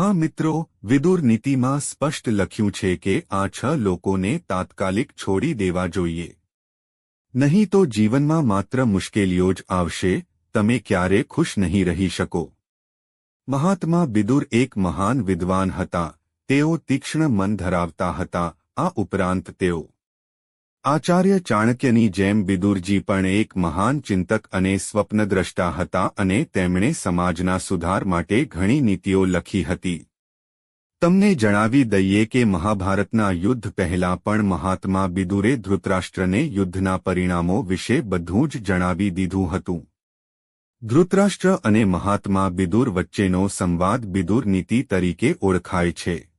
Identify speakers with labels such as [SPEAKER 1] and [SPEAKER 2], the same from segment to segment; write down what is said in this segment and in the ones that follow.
[SPEAKER 1] હા મિત્રો, વિદુર નીતિમાં સ્પષ્ટ લખ્યું છે કે આ છ લોકોને તાત્કાલિક છોડી દેવા જોઈએ. નહીં તો જીવનમાં માત્ર મુશ્કેલીઓ જ આવશે, તમે ક્યારે ખુશ નહીં રહી શકો. મહાત્મા બિદુર એક મહાન વિદ્વાન હતા, તેઓ તીક્ષ્ણ મન ધરાવતા હતા, આ ઉપરાંત તેઓ આચાર્ય ચાણક્યની જેમ બિદુરજી પણ એક મહાન ચિંતક અને સ્વપ્નદ્રષ્ટા હતા અને તેમણે સમાજના સુધાર માટે ઘણી નીતિઓ લખી હતી. તમને જણાવી દઈએ કે મહાભારતના યુદ્ધ પહેલા પણ મહાત્મા બિદુરે ધૃતરાષ્ટ્રને યુદ્ધના પરિણામો વિશે બધું જ જણાવી દીધું હતું. ધૃતરાષ્ટ્ર અને મહાત્મા બિદુર વચ્ચેનો સંવાદ બિદુર નીતિ તરીકે ઓળખાય છે.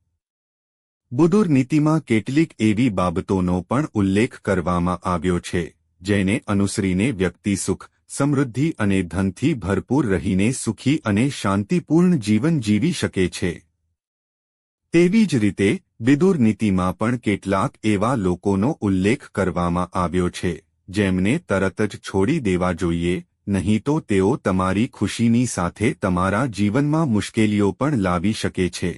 [SPEAKER 1] બુદુર નીતિમાં કેટલીક એવી બાબતોનો પણ ઉલ્લેખ કરવામાં આવ્યો છે, જેને અનુસરીને વ્યક્તિ સુખ, સમૃદ્ધિ અને ધનથી ભરપૂર રહીને સુખી અને શાંતિપૂર્ણ જીવન જીવી શકે છે. તેવી જ રીતે, બિદુર નીતિમાં પણ કેટલાક એવા લોકોનો ઉલ્લેખ કરવામાં આવ્યો છે, જેમને તરત જ છોડી દેવા જોઈએ, નહીં તો તેઓ તમારી ખુશીની સાથે તમારા જીવનમાં મુશ્કેલીઓ પણ લાવી શકે છે.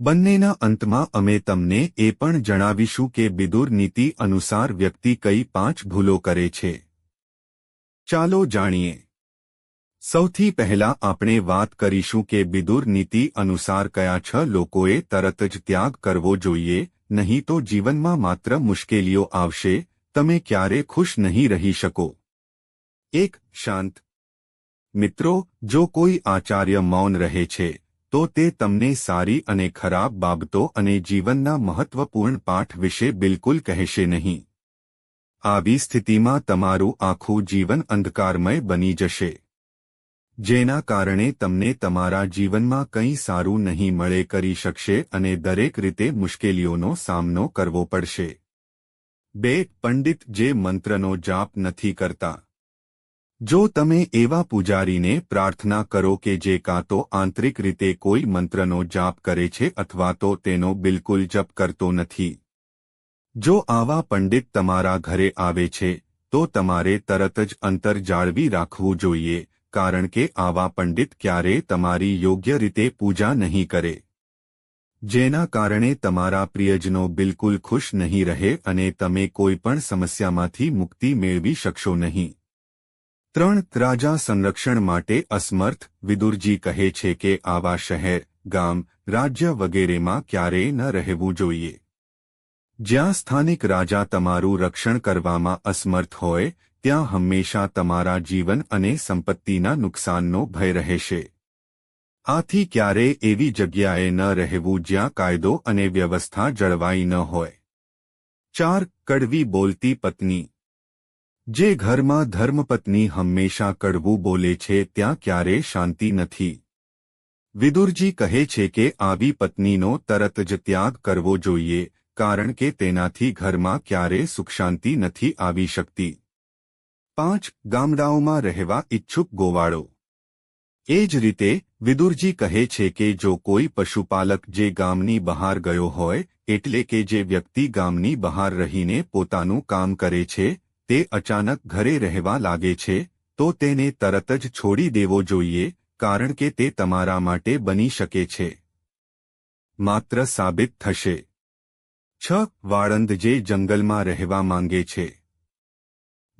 [SPEAKER 1] બંનેના અંતમાં અમે તમને એ પણ જણાવીશું કે બિદુર નીતિ અનુસાર વ્યક્તિ કઈ પાંચ ભૂલો કરે છે. ચાલો જાણીએ. સૌથી પહેલા આપણે વાત કરીશું કે બિદુર નીતિ અનુસાર કયા છ લોકોએ તરત જ ત્યાગ કરવો જોઈએ, નહીં તો જીવનમાં માત્ર મુશ્કેલીઓ આવશે, તમે ક્યારે ખુશ નહીં રહી શકો. એક, શાંત. મિત્રો, જો કોઈ આચાર્ય મૌન રહે છે તો તે તમને સારી અને ખરાબ બાબતો અને જીવનના મહત્વપૂર્ણ પાઠ વિશે બિલકુલ કહેશે નહીં. આવી સ્થિતિમાં તમારું આખું જીવન અંધકારમય બની જશે. જેના કારણે તમને તમારા જીવનમાં કંઈ સારું નહીં મળે કરી શકશે અને દરેક રીતે મુશ્કેલીઓનો સામનો કરવો પડશે. બે પંડિત જે મંત્રનો જાપ નથી કરતા. જો તમે એવા પૂજારીને પ્રાર્થના કરો કે જે કાં તો આંતરિક રીતે કોઈ મંત્રનો જાપ કરે છે અથવા તો તેનો બિલકુલ જપ કરતો નથી. જો આવા પંડિત તમારા ઘરે આવે છે, તો તમારે તરત જ અંતર જાળવી રાખવું જોઈએ, કારણ કે આવા પંડિત ક્યારે તમારી યોગ્ય રીતે પૂજા નહીં કરે. જેના કારણે તમારા પ્રિયજનો બિલકુલ ખુશ નહીં રહે અને તમે કોઈ પણ સમસ્યામાંથી મુક્તિ મેળવી શકશો નહીં. ત્રણ રાજા સંરક્ષણ માટે અસમર્થ વિદુરજી કહે છે કે આવા શહેર, ગામ, રાજ્ય વગેરેમાં ક્યારેય ન રહેવું જોઈએ. જ્યાં સ્થાનિક રાજા તમારું રક્ષણ કરવામાં અસમર્થ હોય, ત્યાં હંમેશા તમારા જીવન અને સંપત્તિના નુકસાનનો ભય રહેશે. આથી ક્યારેય એવી જગ્યાએ ન રહેવું જ્યાં કાયદો અને વ્યવસ્થા જળવાઈ ન હોય. ચાર, કડવી બોલતી પત્ની. જે ઘરમાં ધર્મપત્ની હંમેશા કડવું બોલે છે ત્યાં ક્યારે શાંતિ નથી. વિદુરજી કહે છે કે આવી પત્નીનો તરત જ ત્યાગ કરવો જોઈએ, કારણ કે તેનાથી ઘરમાં ક્યારે સુખશાંતિ નથી આવી શકતી. પાંચ, ગામડાઓમાં રહેવા ઇચ્છુક ગોવાળો. એ જ રીતે, વિદુરજી કહે છે કે જો કોઈ પશુપાલક જે ગામની બહાર ગયો હોય, એટલે કે જે વ્યક્તિ ગામની બહાર રહીને પોતાનું કામ કરે છે તે અચાનક ઘરે રહેવા લાગે છે, તો તેને તરત જ છોડી દેવો જોઈએ, કારણ કે તે તમારા માટે બની શકે છે. માત્ર સાબિત થશે. છ, વાળંદ જે જંગલમાં રહેવા માંગે છે.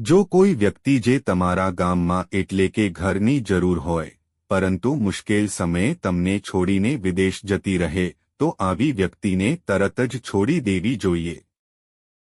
[SPEAKER 1] જો કોઈ વ્યક્તિ જે તમારા ગામમાં એટલે કે ઘરની જરૂર હોય, પરંતુ મુશ્કેલ સમયે તમને છોડીને વિદેશ જતી રહે, તો આવી વ્યક્તિને તરત જ છોડી દેવી જોઈએ.